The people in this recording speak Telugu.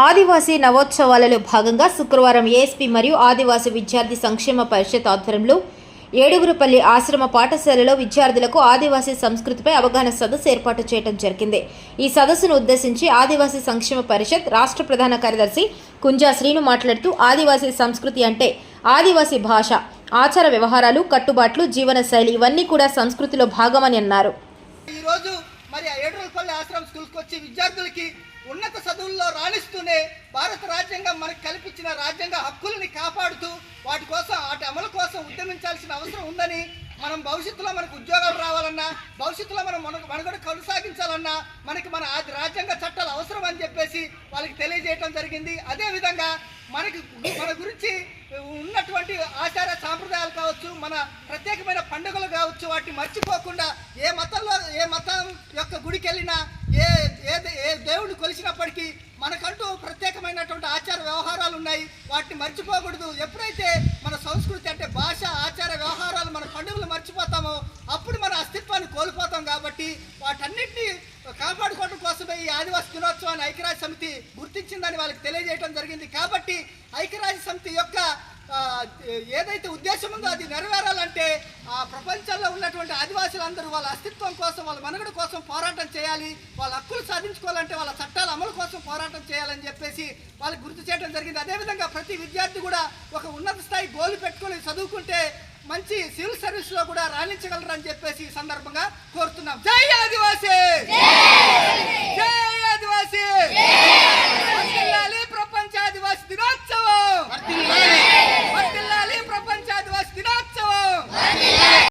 ఆదివాసీ నవోత్సవాలలో భాగంగా శుక్రవారం ఏఎస్పీ మరియు ఆదివాసీ విద్యార్థి సంక్షేమ పరిషత్ ఆధ్వర్యంలో ఏడుగురుపల్లి ఆశ్రమ పాఠశాలలో విద్యార్థులకు ఆదివాసీ సంస్కృతిపై అవగాహన సదస్సు ఏర్పాటు చేయడం జరిగింది. ఈ సదస్సును ఉద్దేశించి ఆదివాసీ సంక్షేమ పరిషత్ రాష్ట్ర ప్రధాన కార్యదర్శి కుంజా శ్రీను మాట్లాడుతూ ఆదివాసీ సంస్కృతి అంటే ఆదివాసీ భాష ఆచార వ్యవహారాలు కట్టుబాట్లు జీవన శైలి ఇవన్నీ కూడా సంస్కృతిలో భాగమని అన్నారు. ఈరోజు మరి ఏడుగురుపల్లి ఆశ్రమ స్కూల్కి వచ్చి విద్యార్థులకి ఉన్నత చదువుల్లో రాణిస్తూనే భారత రాజ్యాంగం మనకు కల్పించిన రాజ్యాంగ హక్కులని కాపాడుతూ వాటి కోసం వాటి అమలు కోసం ఉద్యమించాల్సిన అవసరం ఉందని మనం భవిష్యత్తులో మనకు ఉద్యోగాలు రావాలన్నా భవిష్యత్తులో మనం మన మనుగడ కొనసాగించాలన్నా మనకి మన ఆది రాజ్యాంగ చట్టాలు అవసరం అని చెప్పేసి వాళ్ళకి తెలియజేయటం జరిగింది. అదేవిధంగా మనకి మన గురించి ఉన్నటువంటి ఆచార సాంప్రదాయాలు కావచ్చు మన ప్రత్యేకమైన పండుగలు కావచ్చు వాటిని మర్చిపోకుండా ఏ మతంలో ఏ మతం యొక్క గుడికి వెళ్ళినా ఏ ఏ దే- ఏ దేవుడిని కొలిసినప్పటికీ మనకంటూ ప్రత్యేకమైనటువంటి ఆచార వ్యవహారాలు ఉన్నాయి వాటిని మర్చిపోకూడదు. ఎప్పుడైతే మన సంస్కృతి అంటే భాష ఆచార వ్యవహారాలు మన పండుగలు మర్చిపోతామో అప్పుడు మన అస్తిత్వాన్ని కోల్పోతాం కాబట్టి వాటన్నిటిని కాపాడుకోవడం కోసమే ఈ ఆదివాసి దినోత్సవాన్ని ఐక్యరాజ్య సమితి గుర్తించిందని వాళ్ళకి తెలియజేయడం జరిగింది. కాబట్టి ఐక్యరాజ్య సమితి యొక్క ఏదైతే ఉద్దేశం ఉందో అది నెరవేరాలంటే ఆ ప్రపంచంలో ఉన్నటువంటి ఆదివాసులందరూ వాళ్ళ అస్తిత్వం కోసం వాళ్ళ మనుగడ కోసం పోరాటం చేయాలి. వాళ్ళ హక్కులు సాధించుకోవాలంటే వాళ్ళ చట్టాల కోసం పోరాటం చేయాలని చెప్పేసి వాళ్ళకి గుర్తు చేయడం జరిగింది. అదేవిధంగా ప్రతి విద్యార్థి కూడా ఒక ఉన్నత స్థాయి గోల్ పెట్టుకొని చదువుకుంటే మంచి సివిల్ సర్వీస్లో కూడా రాణించగలరని చెప్పేసి ఈ సందర్భంగా కోరుతున్నాం. జై ఆదివాసీ!